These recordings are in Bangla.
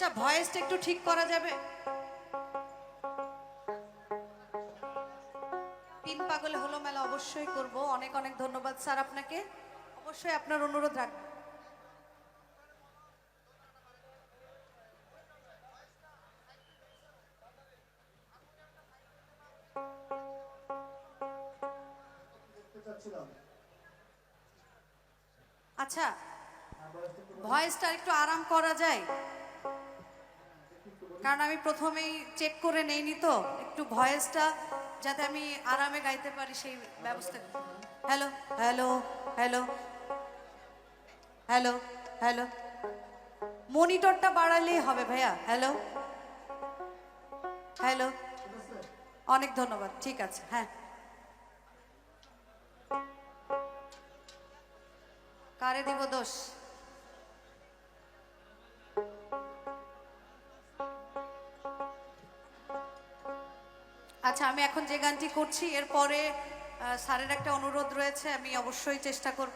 আচ্ছা ভয়েসটা একটু ঠিক করা যাবে? তিন পাগলে হলো মেলা অবশ্যই করব। অনেক অনেক ধন্যবাদ স্যার আপনাকে। অবশ্যই আপনার অনুরোধ রাখবেন আচ্ছা ভয়েসটা একটু আরাম করা যায়। কারণ আমি প্রথমেই চেক করে নেইনি তো। একটু ভয়েসটা যাতে আমি আরামে গাইতে পারি সেই ব্যবস্থা। Hello hello hello hello hello মনিটরটা বাড়ালেই হবে ভাইয়া। হ্যালো হ্যালো অনেক ধন্যবাদ, ঠিক আছে হ্যাঁ। কারে দিব দোষ? আচ্ছা আমি এখন যে গানটি করছি, এরপরে স্যারের একটা অনুরোধ রয়েছে, আমি অবশ্যই চেষ্টা করব।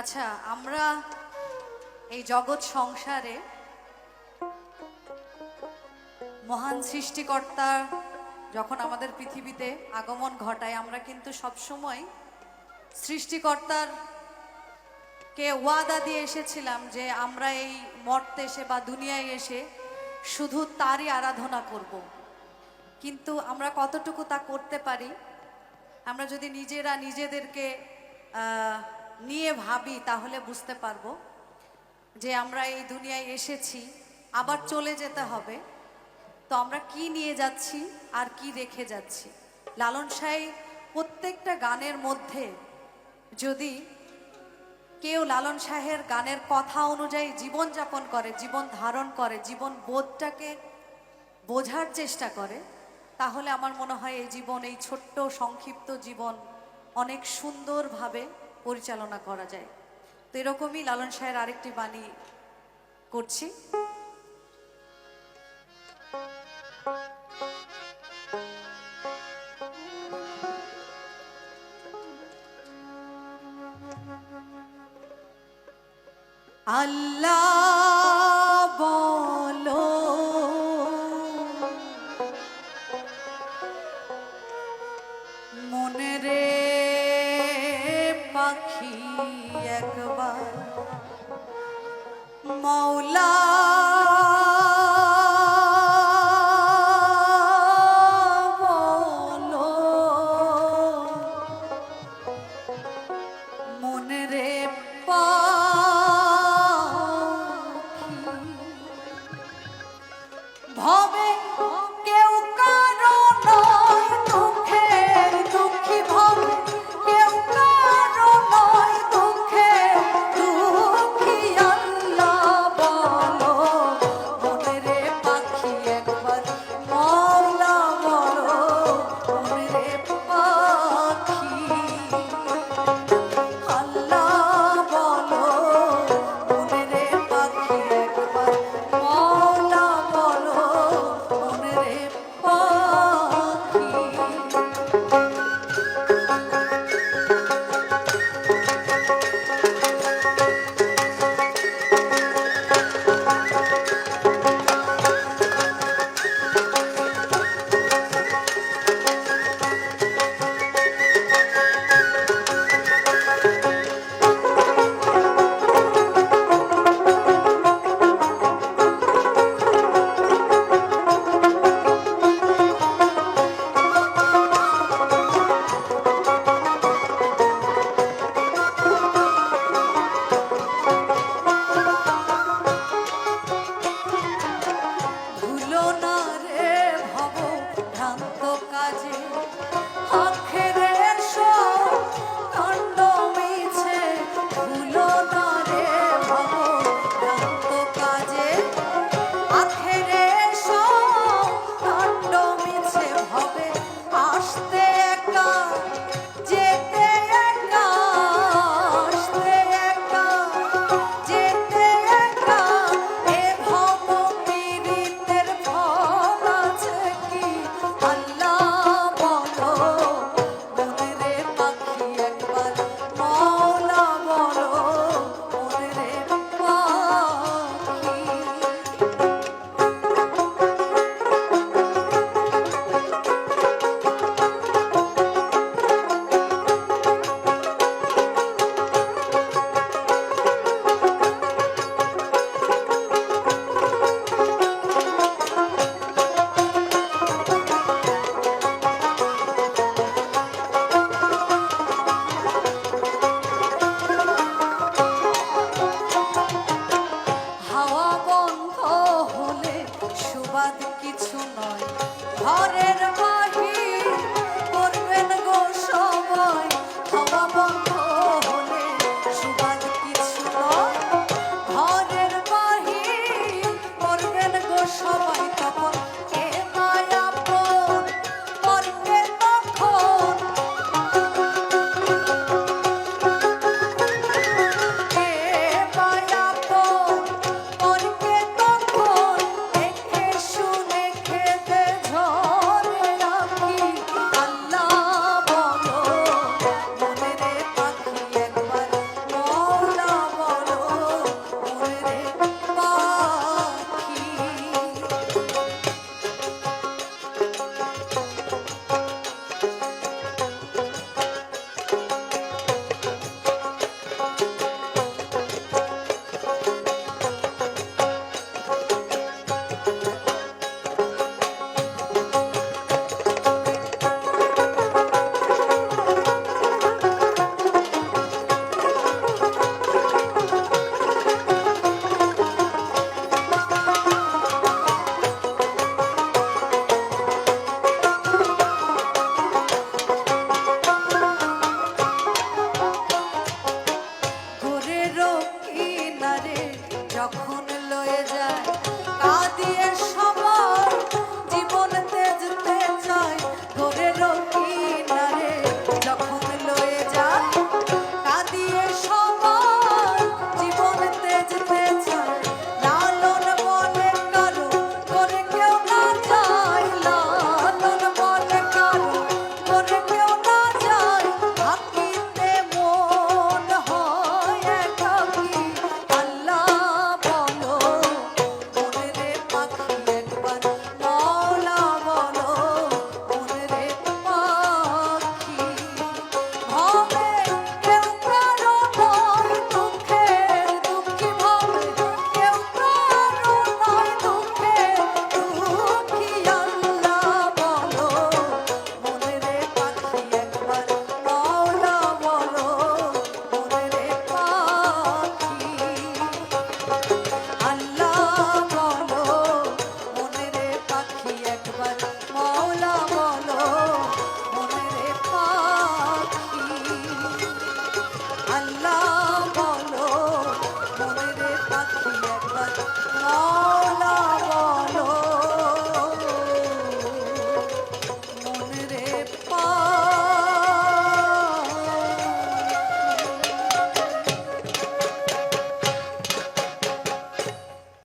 আচ্ছা আমরা এই জগৎ সংসারে মহান সৃষ্টিকর্তা যখন আমাদের পৃথিবীতে আগমন ঘটায়, আমরা কিন্তু সবসময় সৃষ্টিকর্তার কে ওয়াদা দিয়ে এসেছিলাম যে আমরা এই মর্তে এসে বা দুনিয়ায় এসে শুধু তারই আরাধনা করব। কিন্তু আমরা কতটুকু তা করতে পারি আমরা যদি নিজেরা নিজেদেরকে নিয়ে ভাবি, তাহলে বুঝতে পারব যে আমরা এই দুনিয়ায় এসেছি, আবার চলে যেতে হবে। তো আমরা কি নিয়ে যাচ্ছি আর কি রেখে যাচ্ছি? লালন সাই প্রত্যেকটা গানের মধ্যে যদি কেউ লালন শাহের গানের কথা অনুযায়ী জীবন যাপন করে, জীবন ধারণ করে, জীবন বোধটাকে বোঝার চেষ্টা করে, তাহলে আমার মনে হয় এই জীবন, এই ছোট্ট সংক্ষিপ্ত জীবন অনেক সুন্দরভাবে পরিচালনা করা যায়। তো এরকমই লালন শাহের আরেকটি বাণী করছি। আল্লাহ